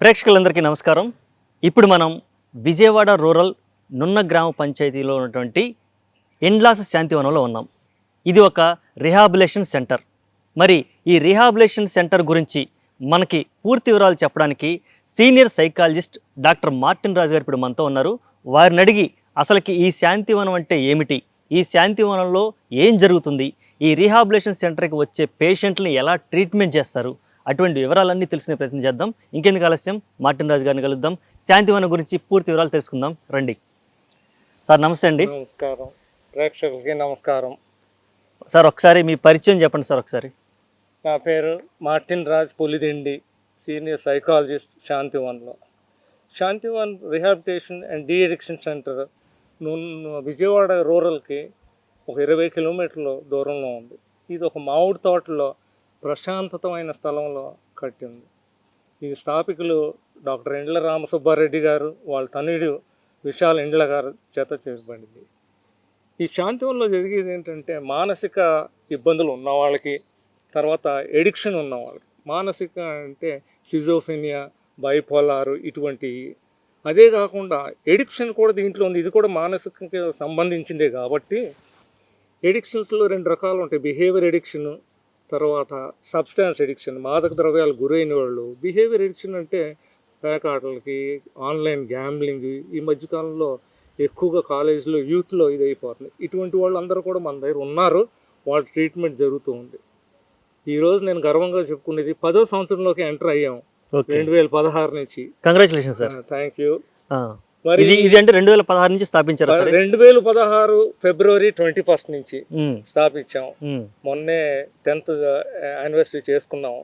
ప్రేక్షకులందరికీ నమస్కారం. ఇప్పుడు మనం విజయవాడ రూరల్ నున్న గ్రామ పంచాయతీలో ఉన్నటువంటి ఎండ్లాస్ శాంతివనంలో ఉన్నాం. ఇది ఒక రిహాబిలేషన్ సెంటర్. మరి ఈ రిహాబిలేషన్ సెంటర్ గురించి మనకి పూర్తి వివరాలు చెప్పడానికి senior psychologist doctor Martin Raju గారు ఇప్పుడు మనతో ఉన్నారు. వారిని అడిగి అసలుకి ఈ శాంతివనం అంటే ఏమిటి? ఈ శాంతివనంలో ఏం జరుగుతుంది? ఈ రీహాబిలేషన్ సెంటర్కి వచ్చే పేషెంట్ని ఎలా ట్రీట్మెంట్ చేస్తారు? అటువంటి వివరాలన్నీ తెలుసుకునే ప్రయత్నం చేద్దాం. ఇంకెందుకు ఆలస్యం? మార్టిన్ రాజు గారిని కలుద్దాం. శాంతివనం గురించి పూర్తి వివరాలు తెలుసుకుందాం. రండి. సార్ నమస్తే అండి. నమస్కారం. ప్రేక్షకులకి నమస్కారం. సార్ ఒకసారి మీ పరిచయం చెప్పండి సార్ ఒకసారి. నా పేరు Martin Raj Pulidindi senior psychologist శాంతివన్లో. Shantivan rehabilitation and de addiction centre Vijayawada రూరల్కి ఒక ఇరవై కిలోమీటర్ల దూరంలో ఉంది. ఇది ఒక మామిడి తోటలో ప్రశాంతతమైన స్థలంలో కట్టింది. ఈ స్థాపికులు డాక్టర్ ఎండ్ల రామసుబ్బారెడ్డి గారు వాళ్ళ తనయుడు విశాల్ ఇండ్ల గారు చేత చేయబడింది ఈ శాంతివనంలో జరిగేది ఏంటంటే మానసిక ఇబ్బందులు ఉన్న వాళ్ళకి తర్వాత ఎడిక్షన్ ఉన్న వాళ్ళకి. మానసిక అంటే సిజోఫెనియా బైపోలారు ఇటువంటి అదే కాకుండా ఎడిక్షన్ కూడా దీంట్లో ఉంది. ఇది కూడా మానసిక సంబంధించిందే కాబట్టి ఎడిక్షన్స్లో రెండు రకాలు ఉంటాయి. బిహేవియర్ ఎడిక్షన్ తర్వాత సబ్స్టాన్స్ ఎడిక్షన్ మాదక ద్రవ్యాలు గురైన వాళ్ళు బిహేవియర్ ఎడిక్షన్ అంటే పేకాటలకి ఆన్లైన్ గ్యాంబ్లింగ్ ఈ మధ్యకాలంలో ఎక్కువగా కాలేజీలో యూత్లో ఇది అయిపోతుంది ఇటువంటి వాళ్ళు అందరూ కూడా మన దగ్గర ఉన్నారు. వాళ్ళ ట్రీట్మెంట్ జరుగుతూ ఉంది. ఈరోజు నేను గర్వంగా చెప్పుకునేది పదో సంవత్సరంలోకి ఎంటర్ అయ్యాం. ఓకే. రెండు వేల పదహారు నుంచి. కంగ్రాచులేషన్ సార్ థ్యాంక్ యూ ఇది ఇది అంటే రెండు వేల పదహారు నుంచి స్థాపించారా రెండు వేల పదహారు ఫిబ్రవరి ట్వంటీ ఫస్ట్ నుంచి స్థాపించాం. మొన్నే టెన్త్ యానివర్సరీ చేసుకున్నాం.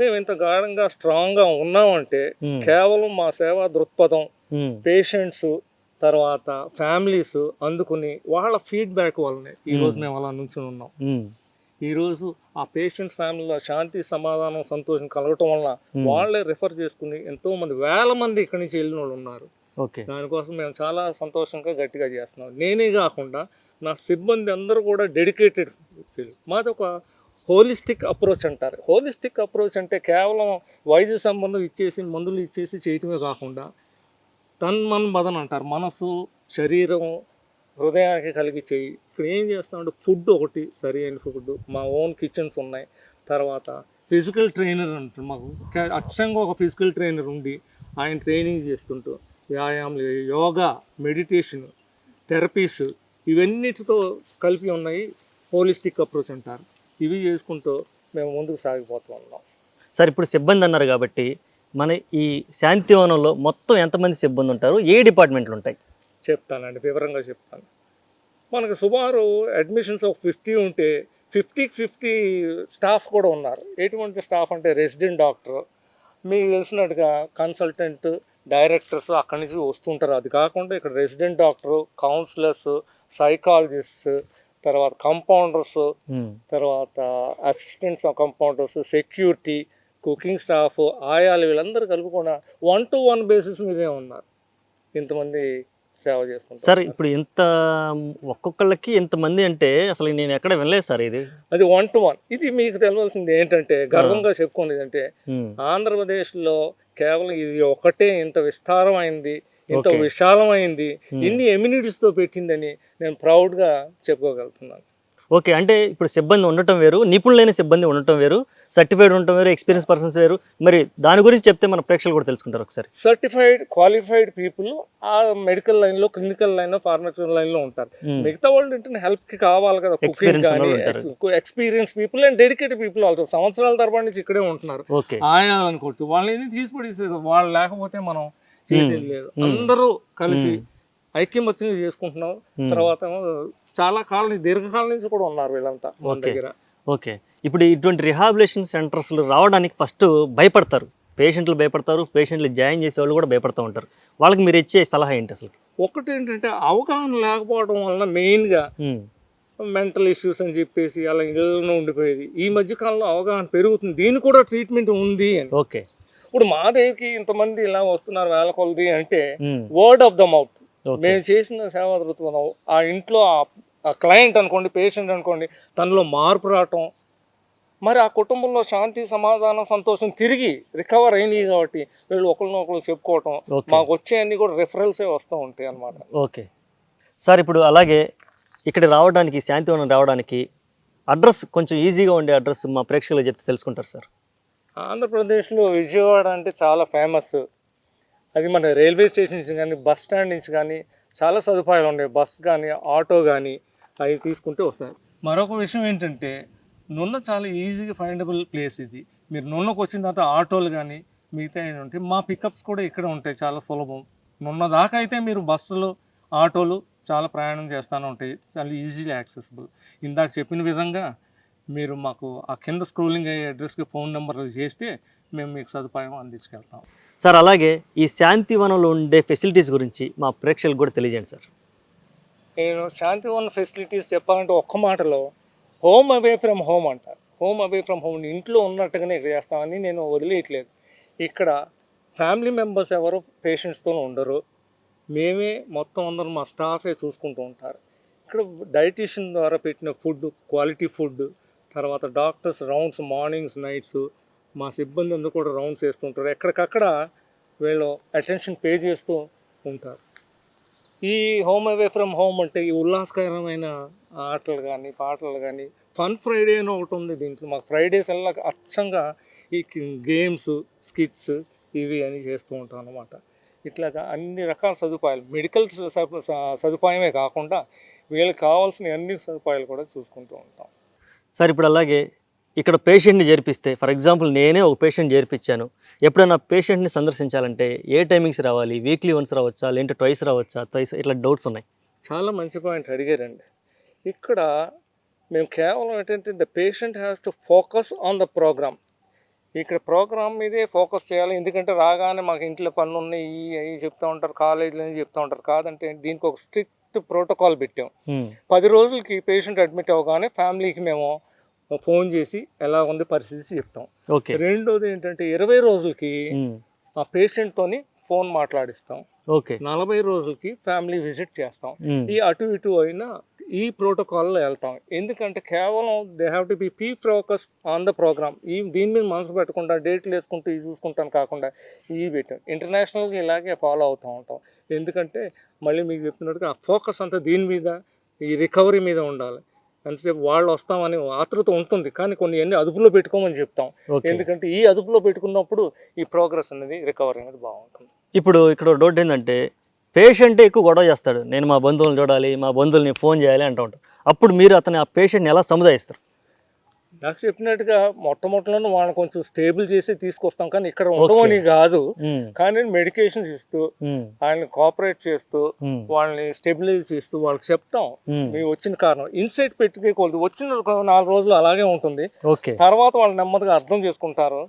మేము ఇంత గాఢంగా స్ట్రాంగ్గా ఉన్నామంటే ఉమ్, కేవలం మా సేవా దృక్పథం పేషెంట్స్ తర్వాత ఫ్యామిలీస్ అందుకుని వాళ్ళ ఫీడ్బ్యాక్ వల్లనే ఈరోజు మేము అలా నుంచుని ఉన్నాం. ఈరోజు ఆ పేషెంట్స్ ఫ్యామిలీలో శాంతి సమాధానం సంతోషం కలగటం వలన. వాళ్ళే రిఫర్ చేసుకుని ఎంతో మంది వేల మంది ఇక్కడి నుంచి వెళ్ళిన వాళ్ళు ఉన్నారు. దానికోసం మేము చాలా సంతోషంగా గట్టిగా చేస్తున్నాం. నేనే కాకుండా నా సిబ్బంది అందరూ కూడా డెడికేటెడ్ మాది ఒక హోలిస్టిక్ అప్రోచ్ అంటారు. హోలిస్టిక్ అప్రోచ్ అంటే కేవలం వైద్య సంబంధం ఇచ్చేసి మందులు ఇచ్చేసి చేయటమే కాకుండా తన్ మన్ మదన్ అంటారు. మనసు శరీరం హృదయానికి కలిగి చేయి. ఇప్పుడు ఏం చేస్తామంటే ఫుడ్ ఒకటి సరి అయిన ఫుడ్. మా ఓన్ కిచెన్స్ ఉన్నాయి. తర్వాత ఫిజికల్ ట్రైనర్ అంటారు మాకు. అచ్చంగా ఒక ఫిజికల్ ట్రైనర్ ఉండి ఆయన ట్రైనింగ్ చేస్తుంటూ వ్యాయామం యోగా మెడిటేషన్ థెరపీస్ ఇవన్నిటితో కలిపి ఉన్నాయి. హోలిస్టిక్ అప్రోచ్ అంటారు. ఇవి చేసుకుంటూ మేము ముందుకు సాగిపోతూ ఉన్నాం. సార్ ఇప్పుడు సిబ్బంది అన్నారు కాబట్టి మన ఈ శాంతివనంలో మొత్తం ఎంతమంది సిబ్బంది ఉంటారు? ఏ డిపార్ట్మెంట్లు ఉంటాయి? చెప్తానండి వివరంగా చెప్తాను. మనకు సుమారు అడ్మిషన్స్ ఒక ఫిఫ్టీ ఉంటే ఫిఫ్టీకి ఫిఫ్టీ స్టాఫ్ కూడా ఉన్నారు. ఎటువంటి స్టాఫ్ అంటే రెసిడెంట్ డాక్టర్ మీకు తెలిసినట్టుగా కన్సల్టెంట్ డైరెక్టర్స్ అక్కడి నుంచి వస్తుంటారు. అది కాకుండా ఇక్కడ రెసిడెంట్ డాక్టర్ కౌన్సిలర్స్ సైకాలజిస్ట్ తర్వాత కంపౌండర్స్ తర్వాత assistants compounders security cooking staff ఆయాలు వీళ్ళందరూ కలుపుకుండా వన్ టు వన్ బేసిస్ మీదే ఉన్నారు. ఇంతమంది సేవ చేసుకుంటారు సార్ ఇప్పుడు ఇంత ఒక్కొక్కళ్ళకి ఇంతమంది అంటే అసలు నేను ఎక్కడ వినలేదు సార్ ఇది. అది వన్ టు వన్ ఇది మీకు తెలియాల్సింది ఏంటంటే గర్వంగా చెప్పుకునేది అంటే ఆంధ్రప్రదేశ్లో కేవలం ఇది ఒకటే ఇంత విస్తారమైంది ఇంత. విశాలమైంది. ఇన్ని amenities తో పెట్టిందని నేను ప్రౌడ్గా చెప్పుకోగలుగుతున్నాను. ఓకే అంటే ఇప్పుడు సిబ్బంది ఉండటం వేరు నిపుణులైన సిబ్బంది ఉండటం వేరు సర్టిఫైడ్ ఉండటం వేరు ఎక్స్పీరియన్స్ పర్సన్స్ వేరు. మరి దాని గురించి చెప్తే మన ప్రేక్షకులు కూడా తెలుసుకుంటారు ఒకసారి. సర్టిఫైడ్ క్వాలిఫైడ్ పీపుల్ ఆ మెడికల్ లైన్లో క్లినికల్ లైన్లో ఫార్మస్యూటికల్ లైన్లో ఉంటారు. ఉమ్, మిగతా వాళ్ళు ఏంటంటే హెల్ప్కి కావాలి కదా experience people and dedicated people also సంవత్సరాల తరబడి నుంచి ఇక్కడే ఉంటున్నారు. ఆయా అనుకోవచ్చు. వాళ్ళని తీసిపడేసేది వాళ్ళు లేకపోతే మనం చేసేది లేదు. Hmm. అందరూ కలిసి Hmm. ఐక్యమత్యంగా చేసుకుంటున్నాం. Hmm. తర్వాత చాలా కాలం దీర్ఘకాలం నుంచి కూడా ఉన్నారు వీళ్ళంతా మన. దగ్గర. ఓకే. ఇప్పుడు ఇటువంటి రిహాబిలేషన్ సెంటర్స్లు రావడానికి ఫస్ట్ భయపడతారు. పేషెంట్లు భయపడతారు. పేషెంట్లు జాయిన్ చేసే వాళ్ళు కూడా భయపడుతూ ఉంటారు. వాళ్ళకి మీరు ఇచ్చే సలహా ఏంటి అసలు? ఒకటి ఏంటంటే అవగాహన లేకపోవడం వలన మెయిన్గా మెంటల్ ఇష్యూస్ అని చెప్పేసి అలా ఇళ్ళలో ఉండిపోయేది. ఈ మధ్య కాలంలో అవగాహన పెరుగుతుంది. దీనికి కూడా ట్రీట్మెంట్ ఉంది అని. ఓకే. ఇప్పుడు మా దగ్గరికి ఇంతమంది ఇలా వస్తున్నారు వేల కొలది అంటే వర్డ్ ఆఫ్ ద మౌత్ మేము చేసిన సేవా దృక్పథం ఆ ఇంట్లో ఆ- క్లయింట్ అనుకోండి పేషెంట్ అనుకోండి తనలో మార్పు రావటం మరి ఆ కుటుంబంలో శాంతి సమాధానం సంతోషం తిరిగి రికవర్ అయినాయి కాబట్టి వీళ్ళు ఒకరినొకరు చెప్పుకోవటం మాకు వచ్చే అన్ని కూడా రెఫరల్సే వస్తూ ఉంటాయి అన్నమాట. ఓకే. సార్ ఇప్పుడు అలాగే ఇక్కడ రావడానికి శాంతివనం రావడానికి అడ్రస్ కొంచెం ఈజీగా ఉండే అడ్రస్ మా ప్రేక్షకులు చెప్తే తెలుసుకుంటారు సార్. ఆంధ్రప్రదేశ్లో విజయవాడ అంటే చాలా ఫేమస్ అది మన రైల్వే స్టేషన్ నుంచి కానీ బస్ స్టాండ్ నుంచి కానీ చాలా సదుపాయాలు ఉన్నాయి. బస్ కానీ ఆటో కానీ అవి తీసుకుంటే వస్తాయి. మరొక విషయం ఏంటంటే నున్న చాలా ఈజీగా ఫైండబుల్ ప్లేస్ ఇది. మీరు నున్నకు వచ్చిన తర్వాత ఆటోలు కానీ మిగతా ఉంటే మా పికప్స్ కూడా ఇక్కడ ఉంటాయి చాలా సులభం. నున్న దాకా అయితే మీరు బస్సులు ఆటోలు చాలా ప్రయాణం చేస్తూనే ఉంటాయి. చాలా ఈజీలీ యాక్సెసిబుల్ ఇందాక చెప్పిన విధంగా మీరు మాకు ఆ కింద స్క్రోలింగ్ అయ్యే అడ్రస్కి ఫోన్ నెంబర్ చేస్తే మేము మీకు సదుపాయం అందించగలుగుతాం. సార్ అలాగే ఈ శాంతివనంలో ఉండే ఫెసిలిటీస్ గురించి మా ప్రేక్షకులకు కూడా తెలియజేయండి సార్. నేను శాంతివనం ఫెసిలిటీస్ చెప్పాలంటే ఒక్క మాటలో హోమ్ అవే ఫ్రమ్ హోమ్ అంటారు. హోమ్ అవే ఫ్రమ్ హోమ్ ఇంట్లో ఉన్నట్టుగానే ఇక్కడ చేస్తామని నేను వదిలేయట్లేదు. ఇక్కడ ఫ్యామిలీ మెంబర్స్ ఎవరు పేషెంట్స్తో ఉండరు. మేమే మొత్తం అందరం మా స్టాఫే చూసుకుంటూ ఉంటారు. ఇక్కడ డైటీషియన్ ద్వారా పెట్టిన ఫుడ్ క్వాలిటీ ఫుడ్ తర్వాత డాక్టర్స్ రౌండ్స్ మార్నింగ్స్ నైట్స్ మా సిబ్బంది అందరూ కూడా రౌండ్స్ వేస్తుంటారు. ఎక్కడికక్కడ వీళ్ళు అటెన్షన్ పే చేస్తూ ఉంటారు. ఈ హోమ్ అవే ఫ్రమ్ హోమ్ అంటే ఈ ఉల్లాసకరమైన ఆటలు కానీ పాటలు కానీ ఫన్ ఫ్రైడే అని ఒకటి ఉంది దీంట్లో. మాకు ఫ్రైడేస్ అలా అచ్చంగా ఈ గేమ్స్ స్కిట్స్ ఇవి అని చేస్తూ ఉంటాం అన్నమాట. ఇట్లాగా అన్ని రకాల సదుపాయాలు మెడికల్ సదుపాయమే కాకుండా వీళ్ళకి కావాల్సిన అన్ని సదుపాయాలు కూడా చూసుకుంటూ ఉంటాం. సార్ ఇప్పుడు అలాగే ఇక్కడ పేషెంట్ని చేర్పిస్తే ఫర్ ఎగ్జాంపుల్ నేనే ఒక పేషెంట్ చేర్పించాను. ఎప్పుడైనా పేషెంట్ని సందర్శించాలంటే ఏ టైమింగ్స్ రావాలి? వీక్లీ వన్స్ రావచ్చా? లేదంటే ట్వైస్ రావచ్చా? ట్వైస్ ఇట్లా డౌట్స్ ఉన్నాయి. చాలా మంచి పాయింట్ అడిగారండి. ఇక్కడ మేము కేవలం ఏంటంటే the patient has to focus on the programme ఇక్కడ ప్రోగ్రామ్ మీదే ఫోకస్ చేయాలి. ఎందుకంటే రాగానే మాకు ఇంట్లో పనులు ఉన్నాయి అవి చెప్తూ ఉంటారు కాలేజీలో చెప్తూ ఉంటారు. కాదంటే దీనికి ఒక స్ట్రిక్ట్ ప్రోటోకాల్ పెట్టాం. Hmm. పది రోజులకి పేషెంట్ అడ్మిట్ అవ్వగానే ఫ్యామిలీకి మేము ఫోన్ చేసి ఎలా ఉంది పరిస్థితి చెప్తాం. ఓకే. రెండోది ఏంటంటే ఇరవై రోజులకి. ఆ పేషెంట్తోని ఫోన్ మాట్లాడిస్తాం. ఓకే. నలభై రోజులకి ఫ్యామిలీ విజిట్ చేస్తాం. ఈ అటు ఇటు అయినా ఈ ప్రోటోకాల్లో వెళ్తాం. ఎందుకంటే కేవలం దే హ్యావ్ టు బి పీ ఫోకస్ ఆన్ ద ప్రోగ్రామ్. ఈ దీని మీద మనసు పెట్టకుండా డేట్లు వేసుకుంటూ ఇది చూసుకుంటాను కాకుండా ఈ పెట్టాం ఇంటర్నేషనల్గా ఇలాగే ఫాలో అవుతూ ఉంటాం. ఎందుకంటే మళ్ళీ మీకు చెప్తున్నట్టుగా ఆ ఫోకస్ అంతా దీని మీద ఈ రికవరీ మీద ఉండాలి. ఎంతసేపు వాళ్ళు వస్తామని ఆతృత ఉంటుంది. కానీ కొన్ని అన్ని అదుపులో పెట్టుకోమని చెప్తాం. ఎందుకంటే ఈ అదుపులో పెట్టుకున్నప్పుడు ఈ ప్రోగ్రెస్ అనేది రికవరీ అనేది బాగుంటుంది. ఇప్పుడు ఇక్కడ డౌట్ ఏంటంటే పేషెంట్ ఎక్కువ గొడవ చేస్తాడు. నేను మా బంధువులను చూడాలి మా బంధువుల్ని ఫోన్ చేయాలి అంటూ ఉంటాడు. అప్పుడు మీరు అతని ఆ పేషెంట్ని ఎలా సముదాయిస్తారు? నాకు చెప్పినట్టుగా మొట్టమొదటిలో వాళ్ళని కొంచెం స్టేబుల్ చేసి తీసుకొస్తాం. కానీ ఇక్కడ ఉండవని కాదు. కానీ మెడికేషన్స్ ఇస్తూ వాళ్ళని కోఆపరేట్ చేస్తూ వాళ్ళని స్టెబిలైజ్ చేస్తూ వాళ్ళకి చెప్తాం. మేము వచ్చిన కారణం. ఇన్సైట్ పెట్టుకోకూడదు వచ్చిన నాలుగు రోజులు అలాగే ఉంటుంది. తర్వాత వాళ్ళు నెమ్మదిగా అర్థం చేసుకుంటారు.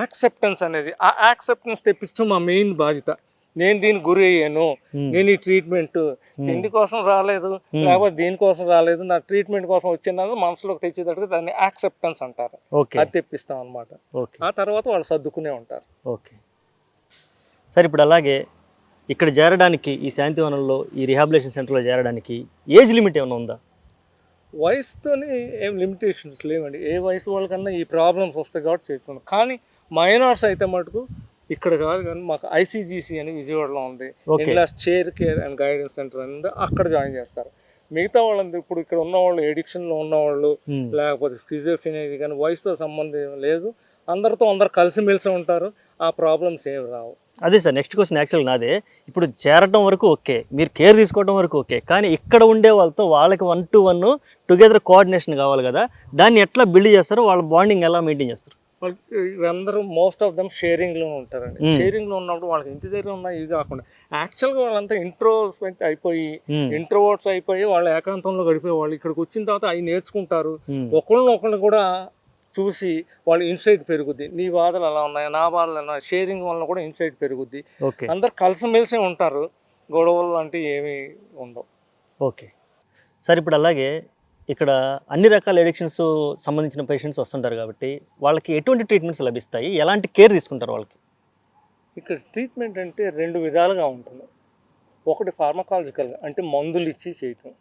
యాక్సెప్టెన్స్ అనేది ఆ యాక్సెప్టెన్స్ తెప్పించడం మా మెయిన్ బాధ్యత. నేను దీనికి గురి అయ్యాను. నేను ఈ ట్రీట్మెంట్ తిండి కోసం రాలేదు లేకపోతే దీనికోసం రాలేదు నా ట్రీట్మెంట్ కోసం వచ్చిన మనసులోకి తెచ్చేటట్టుగా దాన్ని యాక్సెప్టెన్స్ అంటారు. ఓకే. అది తెప్పిస్తాం అనమాట ఓకే. ఆ తర్వాత వాళ్ళు సర్దుకునే ఉంటారు. ఓకే. సార్ ఇప్పుడు అలాగే ఇక్కడ చేరడానికి ఈ శాంతివనంలో ఈ రిహాబిలేషన్ సెంటర్లో చేరడానికి ఏజ్ లిమిట్ ఏమైనా ఉందా? వయసుతోనే ఏం లిమిటేషన్స్ లేవండి. ఏ వయసు వాళ్ళకన్నా ఈ ప్రాబ్లమ్స్ వస్తాయి కాబట్టి చేసుకున్నాం కానీ మైనార్స్ అయితే మటుకు ఇక్కడ కాదు కానీ మాకు ఐసీజీసీ అని విజయవాడలో ఉంది. ఇంగ్లాస్ chair care and guidance centre అనేది అక్కడ జాయిన్ చేస్తారు. మిగతా వాళ్ళంతా ఇప్పుడు ఇక్కడ ఉన్న వాళ్ళు ఎడిక్షన్లో ఉన్నవాళ్ళు ఉమ్, లేకపోతే స్కిజోఫిన్ ఇది కానీ వయసుతో సంబంధం లేదు. అందరితో అందరు కలిసిమెలిసి ఉంటారు. ఆ ప్రాబ్లమ్స్ ఏమి రావు. అదే సార్ నెక్స్ట్ క్వశ్చన్ యాక్చువల్ నాదే. ఇప్పుడు చేరటం వరకు ఓకే. మీరు కేర్ తీసుకోవడం వరకు ఓకే. కానీ ఇక్కడ ఉండే వాళ్ళతో వాళ్ళకి one to one together coordination కావాలి కదా. దాన్ని ఎట్లా బిల్డ్ చేస్తారు వాళ్ళ బాండింగ్ ఎలా మెయింటైన్ చేస్తారు? వాళ్ళకి వీళ్ళందరూ మోస్ట్ ఆఫ్ దమ్ షేరింగ్లో ఉంటారండి. షేరింగ్లో ఉన్నప్పుడు వాళ్ళకి ఇంటి దగ్గర ఉన్న ఇది కాకుండా యాక్చువల్గా వాళ్ళంతా ఇంట్రోస్పెక్ట్ అయిపోయి ఇంట్రోవర్ట్స్ అయిపోయి వాళ్ళ ఏకాంతంలో గడిపే వాళ్ళు ఇక్కడికి వచ్చిన తర్వాత అవి నేర్చుకుంటారు. ఒకళ్ళని ఒకళ్ళు కూడా చూసి వాళ్ళ ఇన్సైట్ పెరుగుద్ది. నీ బాధలు ఎలా ఉన్నాయి నా బాధలు ఎలా షేరింగ్ వల్ల కూడా ఇన్సైట్ పెరుగుద్ది. అందరు కలిసిమెలిసే ఉంటారు. గొడవలు లాంటివి ఏమీ ఉండవు. ఓకే. సార్ ఇప్పుడు అలాగే ఇక్కడ అన్ని రకాల ఎడిక్షన్స్ సంబంధించిన పేషెంట్స్ వస్తుంటారు కాబట్టి వాళ్ళకి ఎటువంటి ట్రీట్మెంట్స్ లభిస్తాయి? ఎలాంటి కేర్ తీసుకుంటారు వాళ్ళకి? ఇక్కడ ట్రీట్మెంట్ అంటే రెండు విధాలుగా ఉంటుంది. ఒకటి ఫార్మకాలజికల్గా అంటే మందులు ఇచ్చి చేయటం.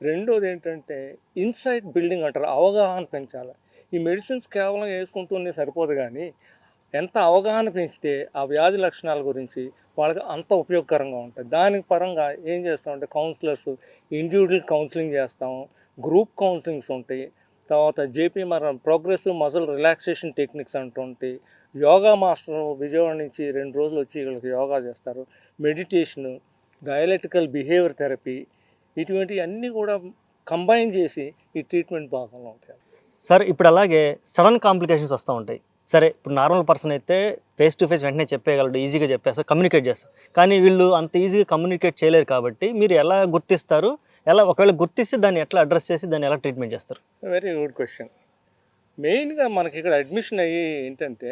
రెండోది ఏంటంటే ఇన్సైట్ బిల్డింగ్ అంటారు అవగాహన పెంచాలి. ఈ మెడిసిన్స్ కేవలం వేసుకుంటూనే సరిపోదు కానీ ఎంత అవగాహన పెంచితే ఆ వ్యాధి లక్షణాల గురించి వాళ్ళకి అంత ఉపయోగకరంగా ఉంటుంది. దానికి పరంగా ఏం చేస్తామంటే కౌన్సిలర్స్ ఇండివిజువల్ కౌన్సిలింగ్ చేస్తాము గ్రూప్ కౌన్సిలింగ్స్ ఉంటాయి తర్వాత జేపీ మన ప్రోగ్రెసివ్ మజిల్ రిలాక్సేషన్ టెక్నిక్స్ అంటుంటాయి యోగా మాస్టర్ విజయవాడ నుంచి రెండు రోజులు వచ్చి వీళ్ళకి యోగా చేస్తారు. మెడిటేషను డయాలెటికల్ బిహేవియర్ థెరపీ ఇటువంటి అన్నీ కూడా కంబైన్ చేసి ఈ ట్రీట్మెంట్ భాగంలో ఉంటాయి. సార్ ఇప్పుడు అలాగే సడన్ కాంప్లికేషన్స్ వస్తూ ఉంటాయి. సరే ఇప్పుడు నార్మల్ పర్సన్ అయితే ఫేస్ టు ఫేస్ వెంటనే చెప్పేయగలడు ఈజీగా చెప్పేస్తారు కమ్యూనికేట్ చేస్తారు. కానీ వీళ్ళు అంత ఈజీగా కమ్యూనికేట్ చేయలేరు కాబట్టి మీరు ఎలా గుర్తిస్తారు? ఎలా ఒకవేళ గుర్తిస్తే దాన్ని ఎట్లా అడ్రస్ చేసి దాన్ని ఎలా ట్రీట్మెంట్ చేస్తారు? వెరీ గుడ్ క్వశ్చన్ మెయిన్గా మనకి ఇక్కడ అడ్మిషన్ అయ్యి ఏంటంటే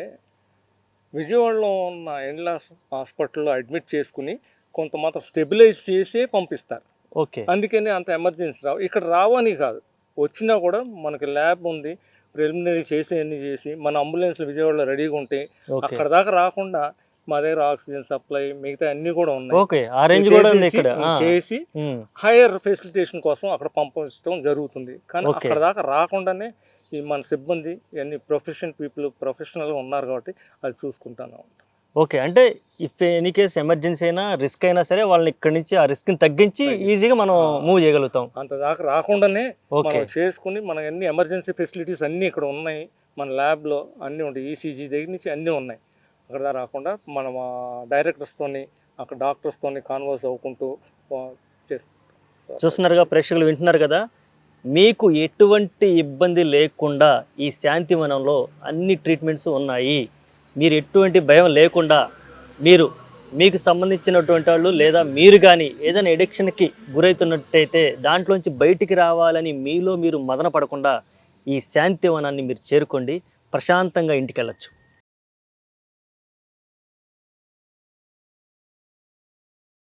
విజయవాడలో ఉన్న ఎండ్లాస్ హాస్పిటల్లో అడ్మిట్ చేసుకుని కొంత మాత్రం స్టెబిలైజ్ చేసే పంపిస్తారు. ఓకే అందుకని అంత ఎమర్జెన్సీ రావు. ఇక్కడ రావని కాదు. వచ్చినా కూడా మనకి ల్యాబ్ ఉంది. ప్రిలిమినరీ చేసి అన్ని చేసి మన అంబులెన్స్లు విజయవాడలో రెడీగా ఉంటాయి అక్కడ దాకా రాకుండా మా దగ్గర ఆక్సిజన్ సప్లై మిగతా అన్ని కూడా ఉన్నాయి ఓకే కూడా ఉంది ఇక్కడ. చేసి. హైయర్ ఫెసిలిటేషన్ కోసం అక్కడ పంపించడం జరుగుతుంది కానీ. అక్కడ దాకా రాకుండానే ఈ మన సిబ్బంది ఇవన్నీ ప్రొఫెషన్ పీపుల్ ప్రొఫెషనల్గా ఉన్నారు కాబట్టి అది చూసుకుంటాను ఓకే అంటే ఇఫ్ ఎనీ కేస్ ఎమర్జెన్సీ అయినా రిస్క్ అయినా సరే వాళ్ళని ఇక్కడ నుంచి ఆ రిస్క్ని తగ్గించి తగ్గించి. ఈజీగా మనం. మూవ్ చేయగలుగుతాం అంత దాకా రాకుండానే ఓకే చేసుకుని మన అన్ని ఎమర్జెన్సీ ఫెసిలిటీస్ అన్నీ ఇక్కడ ఉన్నాయి మన ల్యాబ్లో అన్నీ ఉంటాయి ఈసీజీ దగ్గర నుంచి అన్నీ ఉన్నాయి అక్కడ రాకుండా మనం డైరెక్టర్స్తోని అక్కడ డాక్టర్స్తోని కాన్వర్స్ అవ్వుకుంటూ చూస్తున్నారుగా ప్రేక్షకులు వింటున్నారు కదా? మీకు ఎటువంటి ఇబ్బంది లేకుండా ఈ శాంతివనంలో అన్ని ట్రీట్మెంట్స్ ఉన్నాయి. మీరు ఎటువంటి భయం లేకుండా మీరు మీకు సంబంధించినటువంటి వాళ్ళు లేదా మీరు కానీ ఏదైనా ఎడిక్షన్కి గురవుతున్నట్టయితే దాంట్లోంచి బయటికి రావాలని మీలో మీరు మదన పడకుండా ఈ శాంతివనాన్ని మీరు చేరుకోండి. ప్రశాంతంగా ఇంటికి వెళ్ళచ్చు.